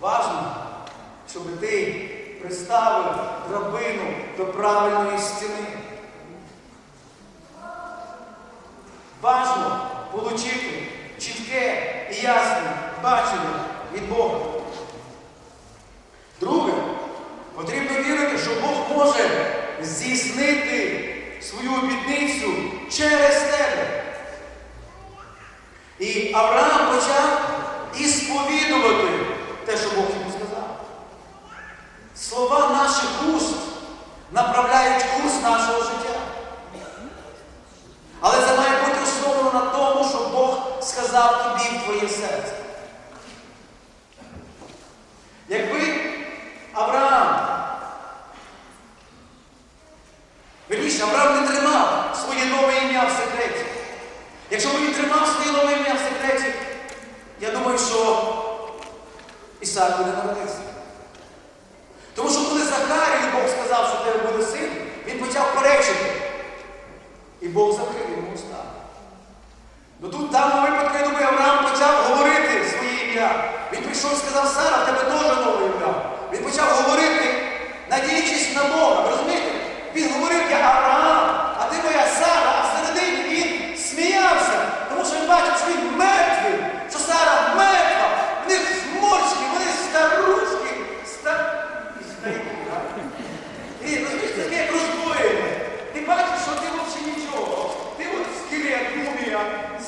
Важно, щоб ти приставив драбину до правильної стіни. Важно отримати чітке і ясне бачення від Бога. Друге, потрібно вірити, що Бог може здійснити свою обітницю через тебе. І Авраам почав ісповідувати те, що Бог йому сказав. Слова наших уст направляють курс нашого життя. Але це має бути основано на тому, що Бог сказав тобі в твоє серце. Якби Авраам, верніше, Авраам не тримав своє нове ім'я в секреті. Якщо б він тримав своє нове ім'я в секреті, я думаю, що Ісак би не народився. Тому що коли Захарію Бог сказав, що тебе буде син, він почав перечити. І Бог закрив йому уста. Ну тут даному випадку, я думаю, Авраам почав говорити своє ім'я. Він прийшов і сказав, Сара, в тебе теж нове ім'я. Він почав говорити, надіючись на Бога. Розумієте? Він говорив, я Авраам, а ти моя Сара, а всередині він сміявся, тому що він бачив, що він мертвий, що Сара мертва, в них зморшки, вони старушки, ста... і старі. так? І розумієш, таке як роздвоєне. Ти бачиш, що ти взагалі нічого. Ти от скелет, мумія,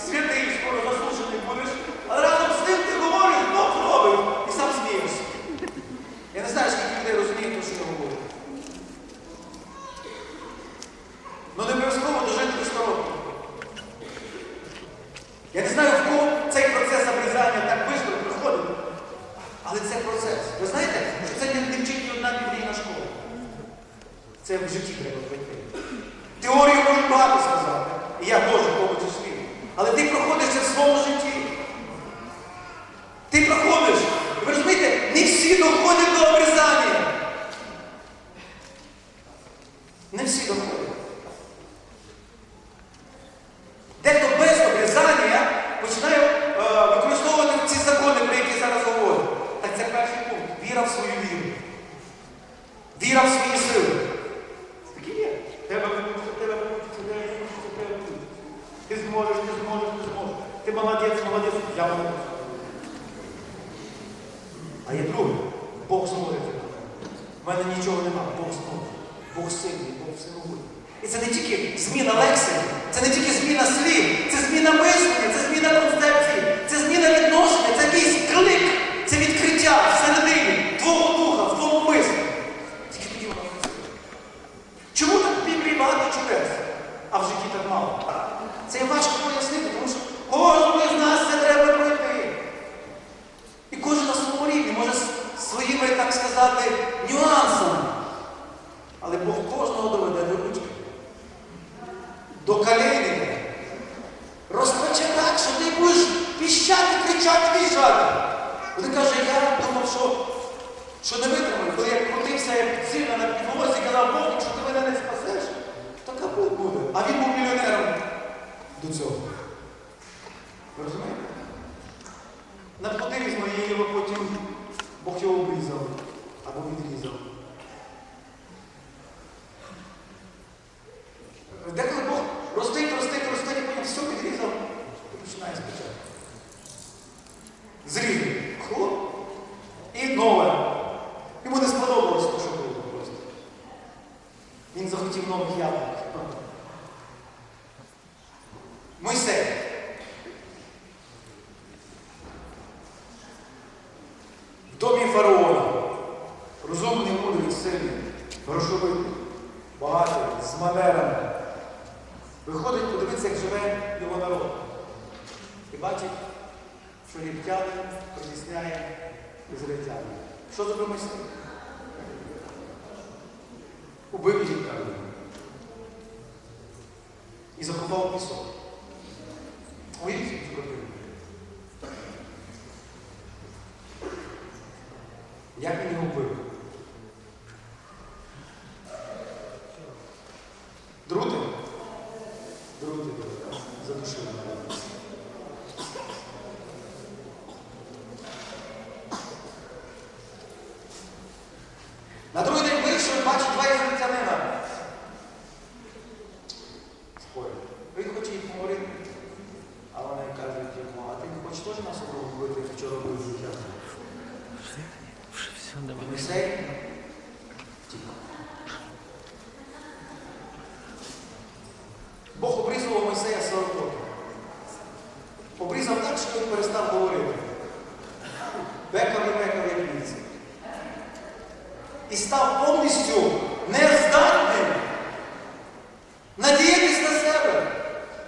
святий, скоро заслужений будеш. Але разом з тим ти говориш, Бог робить, і сам смієшся. Я не знаю, скільки людей розуміють, про що я говорю. Ну не обов'язково дожити до 100 років. Я не знаю, в кого цей процес обрізання так швидко проходить. Але це процес. Ви знаєте, що це не вчить одна біблійна школа. Це в житті треба пройти. Теорію можуть багато сказати. І я теж в тому числі. Але ти проходиш це в своєму житті. Ти проходиш. І Ви розумієте, не всі доходять до обрізання. Не всі доходять. Дехто без обрізання починає е, використовувати ці закони, про які зараз говорю. Так це перший пункт. Віра в свою віру. Віра в свої сили. Такі є. Тебе вимучиться, тебе вимучиться, тебе вимучиться, тебе вимучиться. Ти зможеш, ти зможеш, ти зможеш. Ти молодець, молодець, я молодець. А є друге. Бог зможе. У мене нічого нема, Бог зможе. Бог сильний, Бог всемогутній. І це не тільки зміна лексики, це не тільки зміна слів, це зміна мислення, це зміна концепції, це зміна відношення, це якийсь клик, це відкриття всередині твого духа, в твоєму мислі. Тільки тоді воно працює. Чому так в Біблії багато чудес, а в житті так мало? Це є важко пояснити, тому що кожному з нас це треба пройти. І кожен на своєму рівні може з своїми, так сказати, нюансами. Але Бог кожного доведе до ручки. До калійника. Розпече так, що ти будеш піщати, кричати, віжати. Він каже, я думав, що, що не витримаю, коли я крутився, як сильно на підвозі, казав, Бог, якщо ти мене не спасеш, то капут буде. А він був мільйонером до цього. Ви розумієте? На плоти з моєї потім Бог його обрізав або відрізав. Деколи Бог ростить, ростить, ростить, і потім все відрізав і починає спочатку. Зрізав. Хлоп. І нове. Йому не сподобалось те, що було просто. Він захотів нових яблук. Мойсей. В домі фараона. Розумний, мудрий, сильний, грошовий, багатий, з манерами. Виходить, подивитися, як живе його народ. І бачить, що єгиптянин притісняє ізраїльтянин. Що за Мойсей? Убив єгиптянина. І заховав пісок. Уявіть, зробив. Як він його вбив? Друти? Друти задушили. і став повністю нездатним надіятись на себе.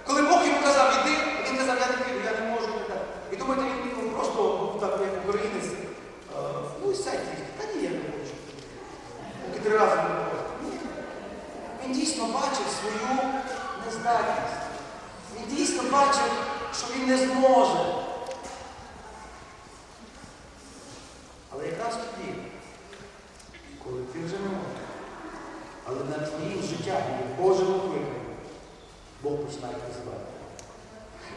Коли Бог йому казав, іди, він казав, я не піду, я не можу. і так. І думаєте, він ну, просто був так, як українець. е, Ну і сядь, та ні, я не хочу. Поки три рази не було. Він дійсно бачив свою нездатність. Він дійсно бачив, що він не зможе. Але якраз тоді, коли ти вже не можеш, але над твоїм життям є Божим викликом, Бог починає призивати.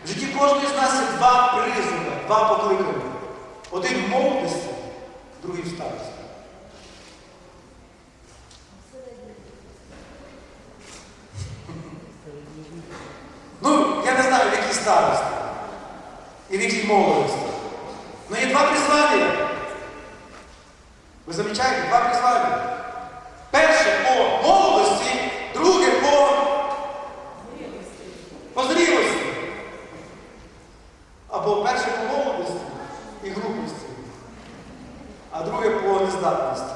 В житті кожного з нас є два призови, два покликання. Один в молодості, другий в старості. Ну, я не знаю, в якій старості і в якій молодості. Ну є два призвання. Ви замічаєте, два призвання. Перше по молодості, друге по, по зрілості. Або перше по молодості і глупості, а друге по нездатності.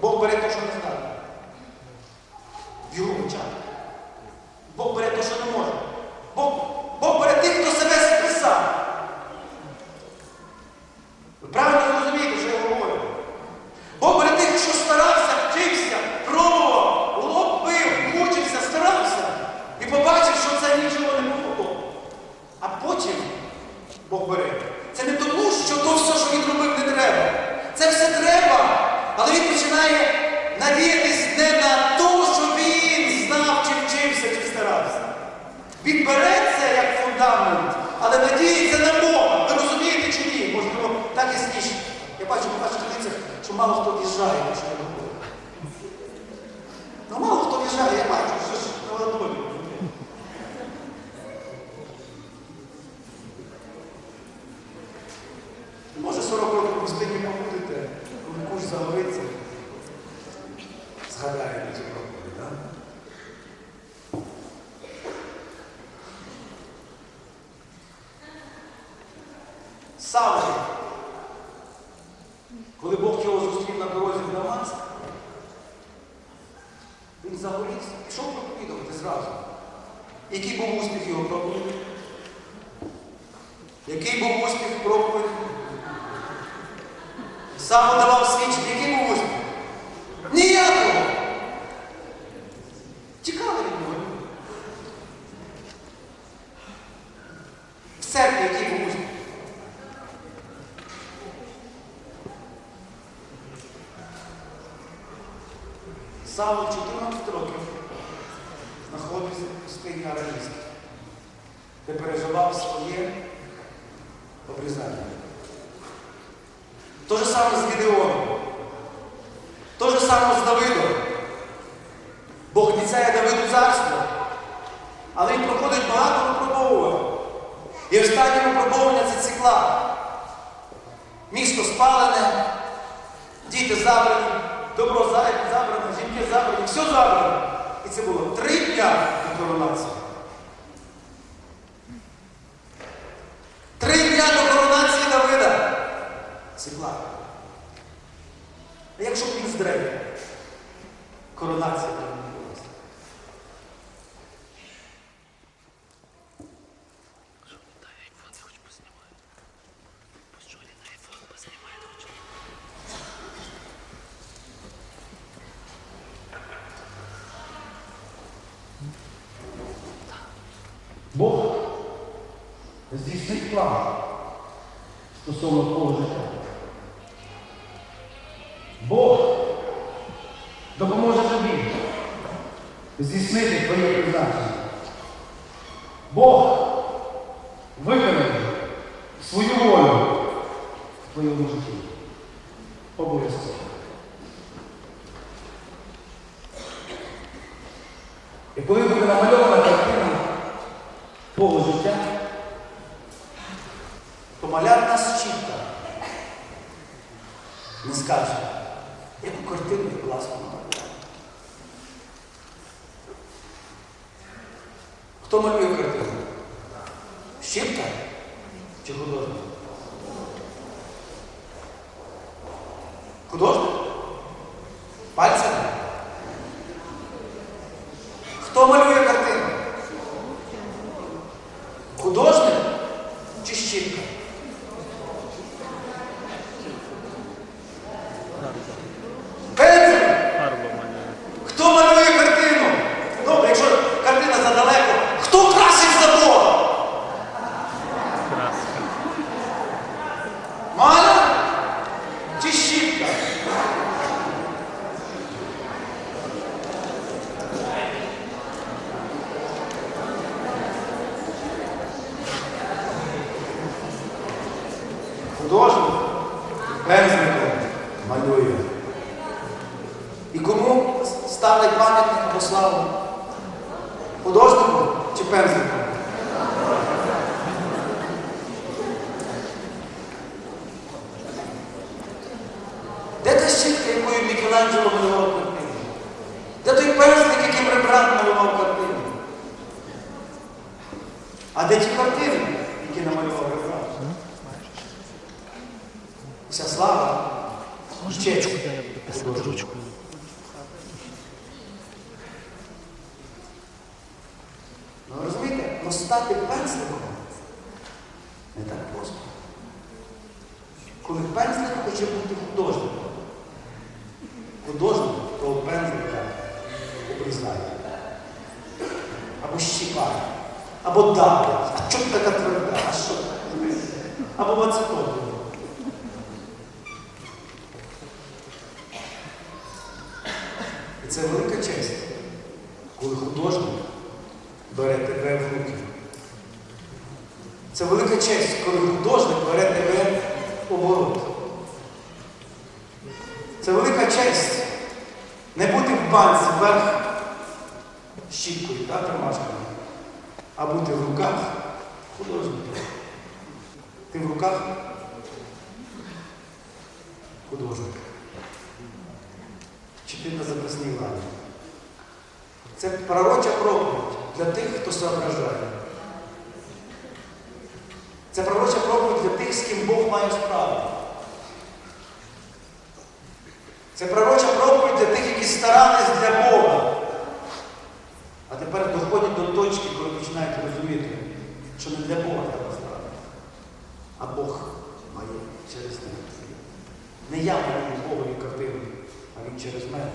Бог бере те, що не здатний. В його очах. Бог бере те, що не може. Бог, Бог бере тих, хто себе списав. Ви правильно розумієте, що я говорю? Бог бере тих, що старався, вчився, пробував, лопив, мучився, старався. І побачив, що це нічого не було. А потім Бог бере. Це не тому, що то все, що він робив, не треба. Це все треба. Але він починає надіятись не на те, що він знав, чи вчився, чи старався. Він бере це як фундамент, але надіється на Бога. Ви розумієте чи ні? Можливо, так ясніше. Я бачу по ваших лицях, що мало хто в'їжджає, те, що я говорю. Ну мало хто в'їжджає, я бачу, що ж на ладоні. Може 40 років в пустині побудете, коли куш загориться, згадаєте ці проповіді, так? Савлі, коли Бог його зустрів на дорозі в Дамаск, він загорівся, пішов проповідувати зразу. Який був успіх його проповіді? Який був успіх проповіді? Сам давав свідчення, який був успіх? Ніякого! Тікали від нього. В церкві який був успіх? Савл 14 де переживав своє обрізання. То же саме з Гідеоном. То же саме з Давидом. Бог обіцяє Давиду царство, але він проходить багато випробовувань. І останнє випробовування це цикла. Місто спалене, діти забрані, добро за- забрано, жінки забрані, все забрано. І це було три дня до коронації. Три дня до коронації Давида. Цикла. А якщо б він здрев, коронація б не відбулася. Бог здійснить план стосовно твого життя. Здійснити твоє призначення. Бог виконає свою волю в твоєму житті. Обов'язково. І коли буде намальована картина твого життя, То маляр нас чітко не скаже, Хто малює картину? Щіпка? Чи художник? Художник? Мікеланджело малював картину? Де той пензлик, яким Рембрандт малював картину? А де ті картини, які намалював Рембрандт? Вся слава художнику. Ну розумієте, ну стати пензликом не так просто. Коли пензлик хоче бути художником, художник того пензлика обрізає. Або щіпає, або давить. А чому така тверда? А що? Або мацетон. І це велика честь, коли художник бере тебе в руки. Це велика честь, коли художник бере тебе в оборот. Це велика честь не бути в банці вверх щіткою та тримашкою, а бути в руках художника. Ти в руках художника. Чи ти на запасній ладі? Це пророча проповідь для тих, хто соображає. Це пророча проповідь для тих, з ким Бог має справу. Це пророча проповідь для тих, які старались для Бога. Тепер доходять до точки, коли починають розуміти, що не для Бога треба старатися, а Бог має через них. Не я малюю Богові картину, а Він через мене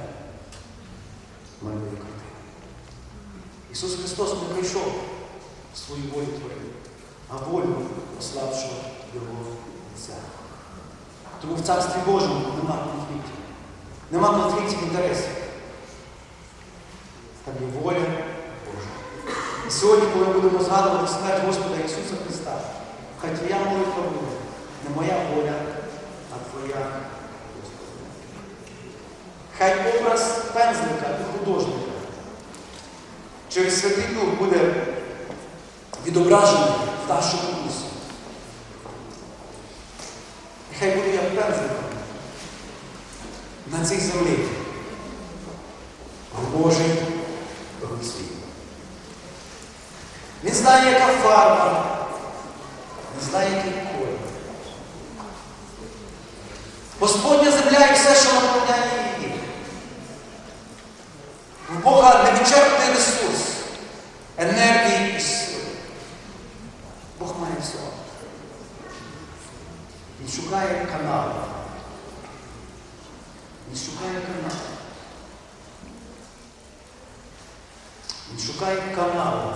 малює картину. Ісус Христос не прийшов свою волю творити, а волю пославшого Його Отця. Тому в Царстві Божому нема конфліктів. Нема конфліктів інтересів. Там є воля сьогодні, коли будемо згадувати смерть Господа Ісуса Христа, хай твоя молитва буде, не моя воля, а твоя Господи. Хай образ пензлика і художника через Святий Дух буде відображений в нашому дусі. І Хай буде як пензликом на цій землі. В Божій руці. Він знає, яка фарба, він знає, який колір. Господня земля і все, що наповняє її. У Бога невичерпний ресурс, енергії і сили. Бог має все. Він шукає канал. Він шукає канал. Він шукає канал,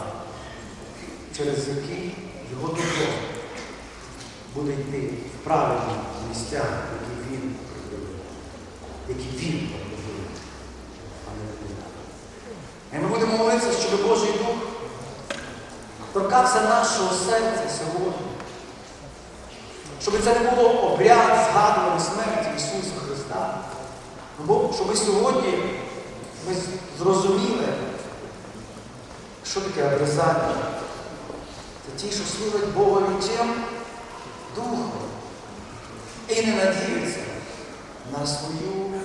через який його добро буде йти в правильні місця, які він приділив, які він приділив, а не людина. І ми будемо молитися, щоб Божий Дух торкався нашого серця сьогодні. Щоб це не було обряд згадування смерті Ісуса Христа. Бо щоб сьогодні ми зрозуміли, що таке обрізання. Ті, що служать Богові чим? Духом. І не надіються на свою